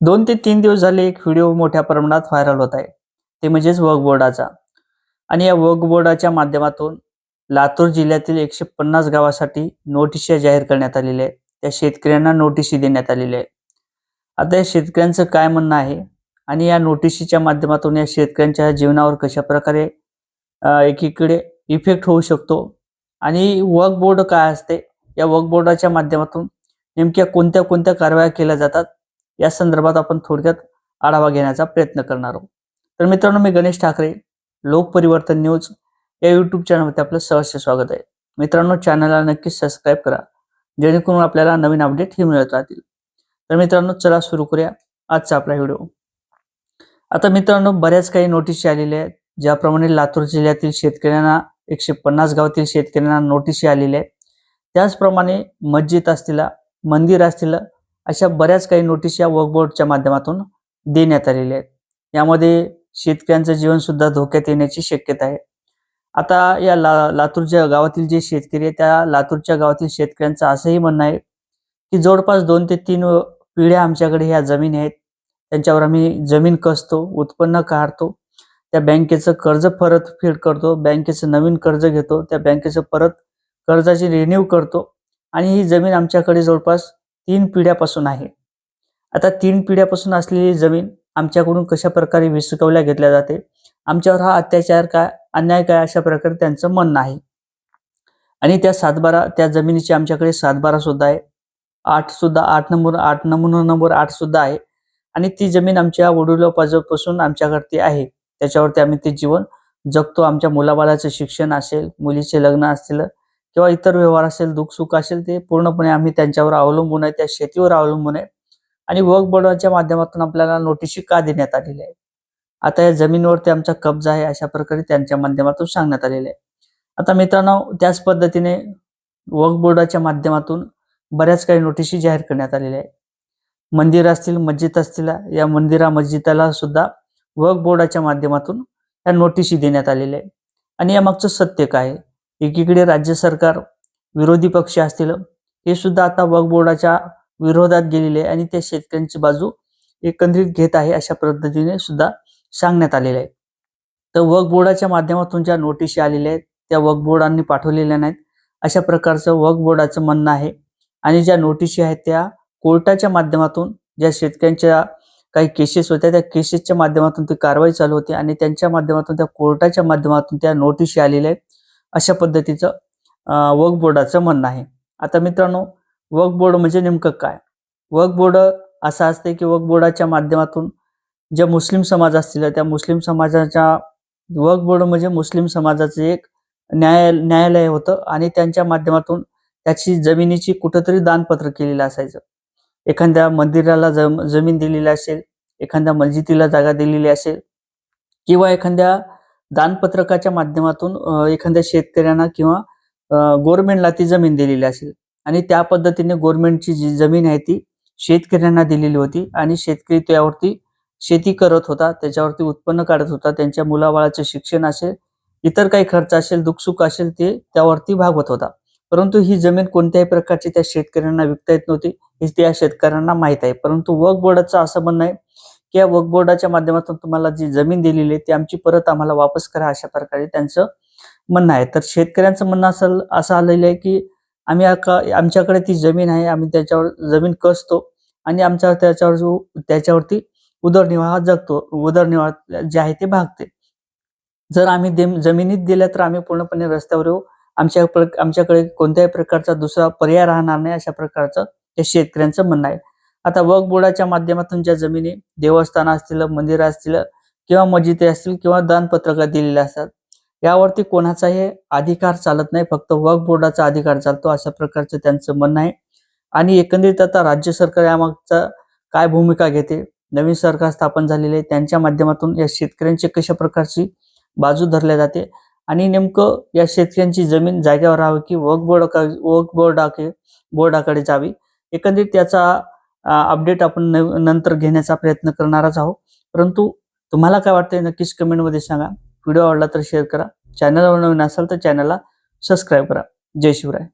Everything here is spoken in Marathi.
दोन ते तीन दिवस झाले एक व्हिडिओ मोठ्या प्रमाणात व्हायरल होत आहे. ते म्हणजेच वर्कबोर्डाचा बोर्डाचा आणि या वर्कबोर्डाच्या बोर्डाच्या माध्यमातून लातूर जिल्ह्यातील एकशे पन्नास गावासाठी नोटिशा जाहीर करण्यात आलेल्या आहेत. त्या शेतकऱ्यांना नोटिशी देण्यात आलेल्या आहे आता या शेतकऱ्यांचं काय म्हणणं आहे? आणि या नोटिशीच्या माध्यमातून या शेतकऱ्यांच्या जीवनावर कशा प्रकारे एकीकडे इफेक्ट होऊ शकतो? आणि वर्कबोर्ड बोर्ड काय असते? या वक बोर्डाच्या माध्यमातून नेमक्या कोणत्या कोणत्या कारवाया केल्या जातात? या संदर्भात आपण थोडक्यात आढावा घेण्याचा प्रयत्न करणार आहोत. तर मित्रांनो मी गणेश ठाकरे लोक परिवर्तन न्यूज या युट्यूब चॅनलमध्ये आपलं सहर्ष स्वागत आहे. मित्रांनो चॅनलला नक्कीच सबस्क्राईब करा जेणेकरून आपल्याला नवीन अपडेट ही मिळत राहतील. तर मित्रांनो चला सुरू करूया आजचा आपला व्हिडिओ आता मित्रांनो बऱ्याच काही नोटीस आलेल्या आहेत ज्याप्रमाणे लातूर जिल्ह्यातील शेतकऱ्यांना एकशे पन्नास गावातील शेतकऱ्यांना नोटीस आलेल्या आहेत. त्याचप्रमाणे मस्जिद असतील मंदिर असतील अशा बऱ्याच काही नोटीस या वर्क बोर्डच्या माध्यमातून देण्यात आलेल्या आहेत. यामध्ये शेतकऱ्यांचं जीवनसुद्धा धोक्यात येण्याची शक्यता आहे. आता या ला लातूरच्या गावातील जे शेतकरी आहे त्या लातूरच्या गावातील शेतकऱ्यांचं असंही म्हणणं आहे की जवळपास दोन ते तीन पिढ्या आमच्याकडे ह्या जमीन आहेत. त्यांच्यावर आम्ही जमीन कसतो उत्पन्न काढतो त्या बँकेचं कर्ज परतफेड करतो बँकेचं नवीन कर्ज घेतो त्या बँकेचं परत कर्जाची रिन्यू करतो आणि ही जमीन आमच्याकडे जवळपास तीन पिढ्यापासून आहे. आता तीन पिढ्यापासून असलेली जमीन आमच्याकडून कशा प्रकारे विसकवल्या घेतल्या जाते? आमच्यावर हा अत्याचार काय अन्याय काय अशा प्रकारे त्यांचं म्हणणं आहे. आणि त्या सातबारा त्या जमिनीची आमच्याकडे सातबारा सुद्धा आहे. आठ सुद्धा आठ नंबर आठ नमुना नंबर आठ सुद्धा आहे. आणि ती जमीन आमच्या वडिलोपाजोपासून आमच्याकडती आहे. त्याच्यावरती आम्ही ते जीवन जगतो. आमच्या मुलाबाळाचं शिक्षण असेल मुलीचे लग्न असतील किंवा इतर व्यवहार असेल दुःख सुख असेल ते पूर्णपणे आम्ही त्यांच्यावर अवलंबून आहे त्या शेतीवर अवलंबून आहे. आणि वर्क बोर्डाच्या माध्यमातून आपल्याला नोटिशी का देण्यात आलेली आहे? आता या जमिनीवरती आमचा कब्जा आहे अशा प्रकारे त्यांच्या माध्यमातून सांगण्यात आलेले आहे. आता मित्रांनो त्याच पद्धतीने वर्क बोर्डाच्या माध्यमातून बऱ्याच काही नोटिशी जाहीर करण्यात आलेल्या आहे. मंदिर असतील मस्जिद असतील या मंदिरा मस्जिदाला सुद्धा वर्क बोर्डाच्या माध्यमातून या नोटिशी देण्यात आलेल्या आहे. आणि यामागचं सत्य काय आहे? एकीकडे राज्य सरकार विरोधी पक्ष असतील हे सुद्धा आता वकबोर्डाच्या बोर्डाच्या विरोधात गेलेले आहे आणि त्या शेतकऱ्यांची बाजू एकंदरीत घेत आहे अशा पद्धतीने सुद्धा सांगण्यात आलेले आहे. तर वकबोर्डाच्या बोर्डाच्या माध्यमातून ज्या नोटिशी आलेल्या आहेत त्या वकबोर्डांनी बोर्डांनी पाठवलेल्या नाहीत. अशा प्रकारचं वकबोर्डाचं बोर्डाचं म्हणणं आहे. आणि ज्या नोटिशी आहेत त्या कोर्टाच्या माध्यमातून ज्या शेतकऱ्यांच्या काही केसेस होत्या त्या केसेसच्या माध्यमातून ती कारवाई चालू होती आणि त्यांच्या माध्यमातून त्या कोर्टाच्या माध्यमातून त्या नोटिशी आलेल्या आहेत. अशा पद्धतीचं वक्फ बोर्डाचं म्हणणं आहे. आता मित्रांनो वर्क बोर्ड म्हणजे नेमकं काय? वर्क बोर्ड असं असते की वर्क बोर्डाच्या माध्यमातून ज्या मुस्लिम समाज असतील त्या मुस्लिम समाजाच्या वर्क बोर्ड म्हणजे मुस्लिम समाजाचं एक न्याय न्यायालय होतं आणि त्यांच्या माध्यमातून त्याची जमिनीची कुठंतरी दानपत्र केलेलं असायचं. एखाद्या मंदिराला जम जमीन दिलेली असेल एखाद्या मस्जिदीला जागा दिलेली असेल किंवा एखाद्या दानपत्रकाच्या माध्यमातून एखाद्या शेतकऱ्यांना किंवा गोरमेंटला ती जमीन दिलेली असेल. आणि त्या पद्धतीने गोरमेंटची जी जमीन आहे ती शेतकऱ्यांना दिलेली होती आणि शेतकरी त्यावरती शेती करत होता त्याच्यावरती उत्पन्न काढत होता त्यांच्या मुलाबाळाचं शिक्षण असेल इतर काही खर्च असेल दुःखसुख असेल ते त्यावरती भागवत होता. परंतु ही जमीन कोणत्याही प्रकारची त्या शेतकऱ्यांना विकता येत नव्हती हे त्या शेतकऱ्यांना माहीत आहे. परंतु वर्क बोर्डाचं असं म्हणणं आहे की या वक्फ बोर्डाच्या माध्यमातून तुम्हाला जी जमीन दिलेली आहे ती आमची परत आम्हाला वापस करा अशा प्रकारे त्यांचं म्हणणं आहे. तर शेतकऱ्यांचं म्हणणं असं असं आलेलं आहे की आम्ही आमच्याकडे ती जमीन आहे आम्ही त्याच्यावर जमीन कसतो आणि आमच्या त्याच्यावर जो त्याच्यावरती उदरनिर्वाह जगतो. उदरनिर्वाह जे आहे ते भागते. जर आम्ही देम- जमिनीत दिल्या तर आम्ही पूर्णपणे रस्त्यावर येऊ. आमच्या आमच्याकडे कोणत्याही प्रकारचा दुसरा पर्याय राहणार नाही अशा प्रकारचं ते शेतकऱ्यांचं म्हणणं आहे. आता वक्फ बोर्डाच्या माध्यमातून ज्या जमिनी देवस्थान असतील मंदिर असतील किंवा मस्जिदी असतील किंवा दानपत्रका दिलेल्या असतात यावरती कोणाचाही अधिकार चालत नाही. फक्त वक्फ बोर्डाचा अधिकार चालतो अशा प्रकारचं त्यांचं म्हणणं आहे. आणि एकंदरीत आता राज्य सरकार यामागचा काय भूमिका घेते? नवीन सरकार स्थापन झालेले आहे. त्यांच्या माध्यमातून या शेतकऱ्यांची कशा प्रकारची बाजू धरल्या जाते? आणि नेमकं या शेतकऱ्यांची जमीन जागेवर राहावी की वक बोर्ड वक्फ बोर्डाकडे बोर्डाकडे जावी? एकंदरीत त्याचा अपडेट आपण नंतर घेण्याचा प्रयत्न करणारच आहोत. परंतु तुम्हाला काय वाटतंय नक्कीच कमेंटमध्ये सांगा. व्हिडिओ आवडला तर शेअर करा. चॅनलवर नवीन असाल तर चॅनलला सबस्क्राईब करा. जय शिवराय.